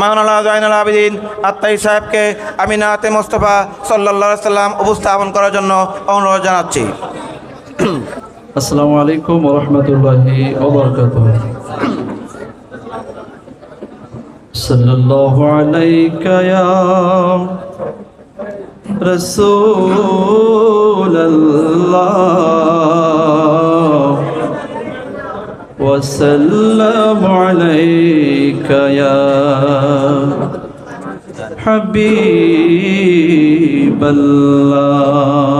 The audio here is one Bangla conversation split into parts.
মাওলানা জয়নুল আবেদিন আত্মাই সাহেবকে আমি নাতে মোস্তফা সাল্লাহ সাল্লাম উপস্থাপন করার জন্য অনুরোধ জানাচ্ছি। আসসালামু আলাইকুম ওবরকাতুহ সাল্লাল্লাহু আলাইকা ইয়া রাসূলাল্লাহ। وسلم عليك يا حبيب الله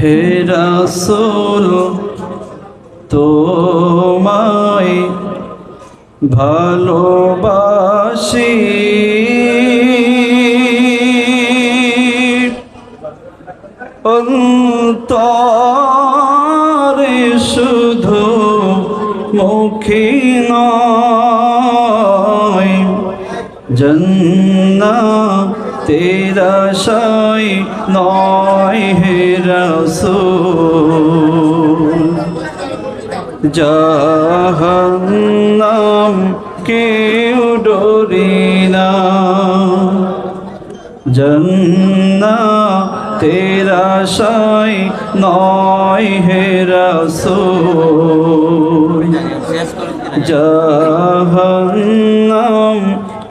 হে রাসূল তোমায় ভালোবাসি মুখী নয়। জন্না তেরা নয় হে রসূল। জাহান্নাম কেউ ডরি না। জন্না তেরা সাই নয় হে রসূল। জাহান্নাম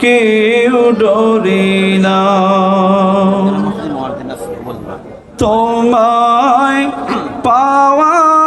কেউ ডরে না। তোমায় পাওয়ার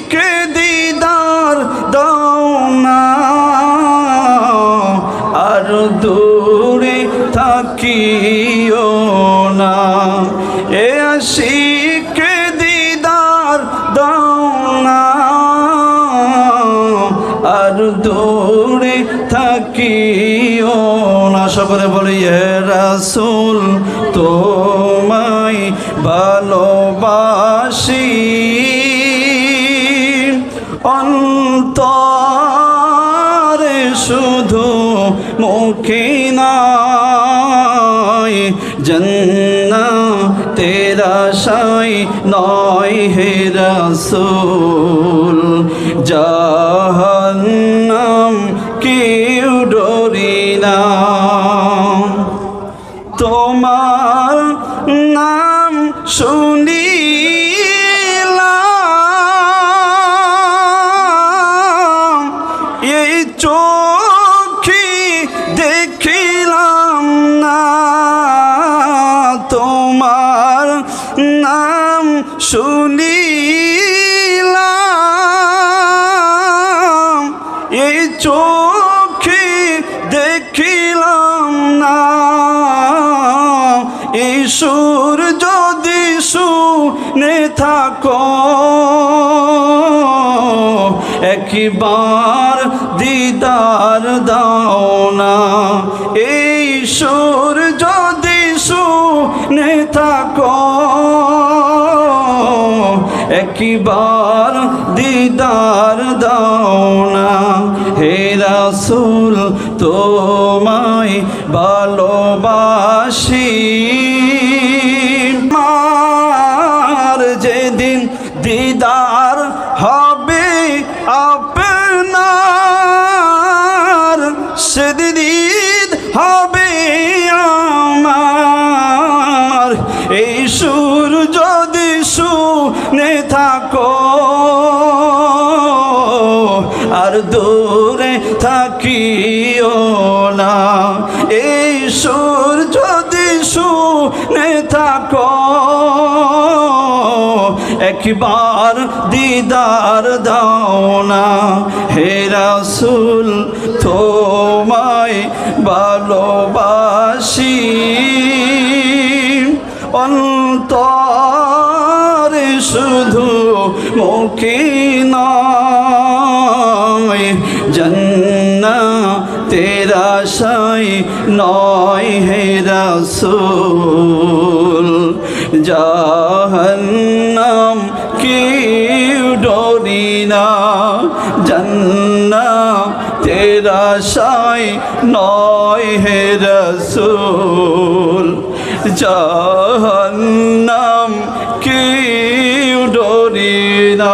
আশিক দিদার দাও না। আর দূরে থাকিও না। এ আশিক দিদার দাও আর দূরে থাকিও না। সকলে বলি হে রাসূল, তোমায় ভালোবাসি। অন্তরে শুধু মুখে নাই। জন্না তেরা সাই নয় হে রসুল। জাহান্নাম কেউ ডরি না। তোমার নাম শুনিলাম শুনিলাম, এই চোখে দেখিলাম না। এই সুর যদি শুনে থাকো, একবার দিদার দাও না। এই সুর একবার দিদার দাও না হে রাসূল তোমায় ভালোবাসি। মার যেদিন দিদার হবে আপনার, সেদিন হবে আমার। এই আর দূরে থাকিও না। এই সুর যদি শুনে থাকো, একবার দিদার দাও না। হে রাসূল, তোমায় ভালোবাসি। অন্তরে শুধু মুখী নয়। তেরা নয় হে রসুল। জাহান্নাম কি ডরি না। জন্না তেরা নয় হে রসুল। জাহান্নাম কি ডরি না।